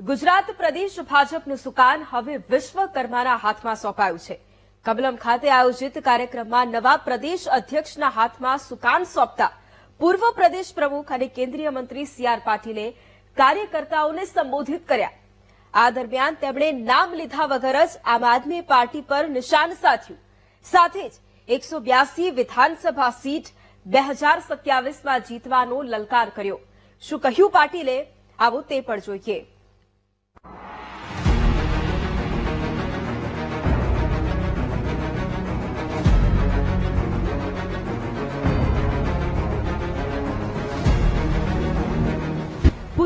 ગુજરાત પ્રદેશ ભાજપનું સુકાન હવે વિશ્વકર્માના હાથમાં સોંપાયું છે. કમલમ ખાતે આયોજિત કાર્યક્રમમાં નવા પ્રદેશ અધ્યક્ષના હાથમાં સુકાન સોંપતા પૂર્વ પ્રદેશ પ્રમુખ અને કેન્દ્રીય મંત્રી સી આર પાટીલે કાર્યકર્તાઓને સંબોધિત કર્યા. આ દરમિયાન તેમણે નામ લીધા વગર જ આમ આદમી પાર્ટી પર નિશાન સાધ્યું. સાથે જ એકસો બ્યાસી વિધાનસભા સીટ બે હજાર સત્યાવીસમાં જીતવાનો લલકાર કર્યો. શું કહ્યું પાટીલે? આવો તે પણ જોઈએ.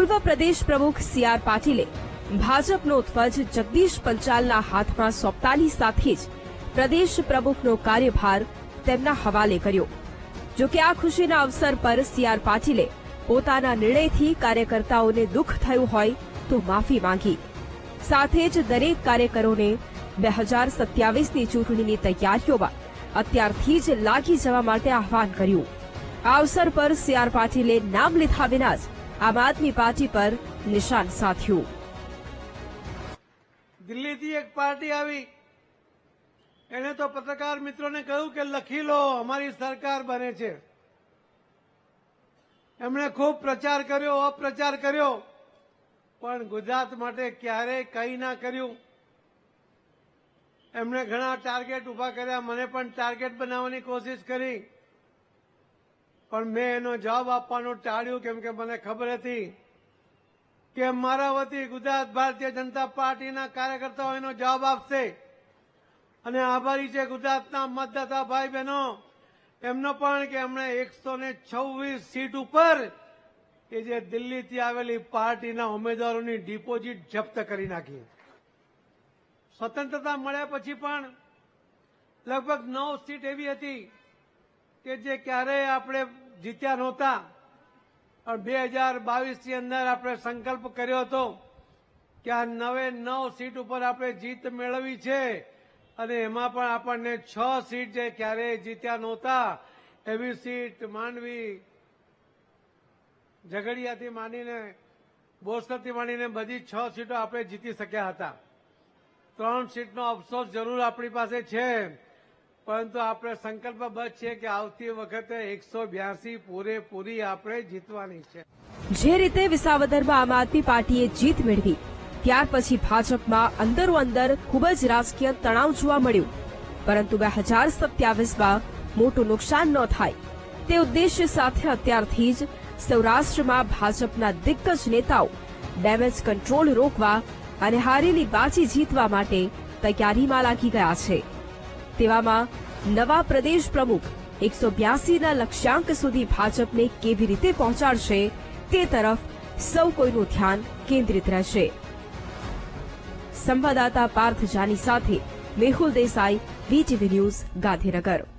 પૂર્વ પ્રદેશ પ્રમુખ સી આર પાટીલે ભાજપનો ધ્વજ જગદીશ પંચાલના હાથમાં સોંપતાની સાથે જ પ્રદેશ પ્રમુખનો કાર્યભાર તેમના હવાલે કર્યો. જોકે આ ખુશીના અવસર પર સી આર પાટીલે પોતાના નિર્ણયથી કાર્યકર્તાઓને દુઃખ થયું હોય તો માફી માંગી. સાથે જ દરેક કાર્યકરોને બે હજાર સત્યાવીસની ચૂંટણીની તૈયારીઓમાં અત્યારથી જ લાગી જવા માટે આહવાન કર્યું. આ અવસર પર સી આર પાટીલે નામ લીધા વિના જ આમ આદમી પાર્ટી પર નિશાન સાધ્યું. દિલ્હીથી એક પાર્ટી આવી. એને તો પત્રકાર મિત્રોને કહ્યું કે લખી લો, અમારી સરકાર બને છે. એમણે ખૂબ પ્રચાર કર્યો, અપ્રચાર કર્યો, પણ ગુજરાત માટે ક્યારેય કંઈ ના કર્યું. એમણે ઘણા ટાર્ગેટ ઊભા કર્યા, મને પણ ટાર્ગેટ બનાવવાની કોશિશ કરી. પણ મેં એનો જવાબ આપવાનું ટાળ્યું કેમ કે મને ખબર હતી કે મારા વતી ગુજરાત ભારતીય જનતા પાર્ટીના કાર્યકર્તાઓ એનો જવાબ આપશે. અને આભારી છે ગુજરાતના મતદાતા ભાઈ બહેનો એમનો પણ કે એમણે એકસો છવ્વીસ સીટ ઉપર કે જે દિલ્હીથી આવેલી પાર્ટીના ઉમેદવારોની ડિપોઝિટ જપ્ત કરી નાખી. સ્વતંત્રતા મળ્યા પછી પણ લગભગ નવ સીટ એવી હતી કે જે ક્યારેય આપણે જીત્યા નહોતા. પણ બે હજાર બાવીસની અંદર આપણે સંકલ્પ કર્યો હતો કે આ નવે નવ સીટ ઉપર આપણે જીત મેળવી છે અને એમાં પણ આપણને છ સીટ જે ક્યારેય જીત્યા નહોતા, એવી સીટ માંડવી ઝઘડિયાથી માંડીને બોરસદથી માંડીને બધી છ સીટો આપણે જીતી શક્યા હતા. ત્રણ સીટનો અફસોસ જરૂર આપણી પાસે છે. પરંતુ આપણે સંકલ્પબદ્ધ છે કે આવતી વખતે એકસો બ્યાસી પૂરેપૂરી આપણે જીતવાની છે. જે રીતે વિસાવદરમાં આમ આદમી પાર્ટીએ જીત મેળવી, ત્યાર પછી ભાજપમાં અંદરો અંદર ખૂબ જ રાજકીય તણાવ જોવા મળ્યું. પરંતુ બે હજાર સત્યાવીસમાં મોટું નુકસાન ન થાય. તે ઉદ્દેશ્ય સાથે અત્યારથી જ સૌરાષ્ટ્રમાં ભાજપના દિગ્ગજ નેતાઓ ડેમેજ કંટ્રોલ રોકવા અને હારેલી બાજી જીતવા માટે તૈયારીમાં લાગી ગયા છે. તેવામાં નવા પ્રદેશ પ્રમુખ એકસો બ્યાસીના લક્ષ્યાંક સુધી ભાજપને કેવી રીતે પહોંચાડશે તે તરફ સૌ કોઈનું ધ્યાન કેન્દ્રિત રહેશે. સંવાદદાતા પાર્થ જાની સાથે મેહુલ દેસાઈ, વીટીવી ન્યૂઝ ગાંધીનગર.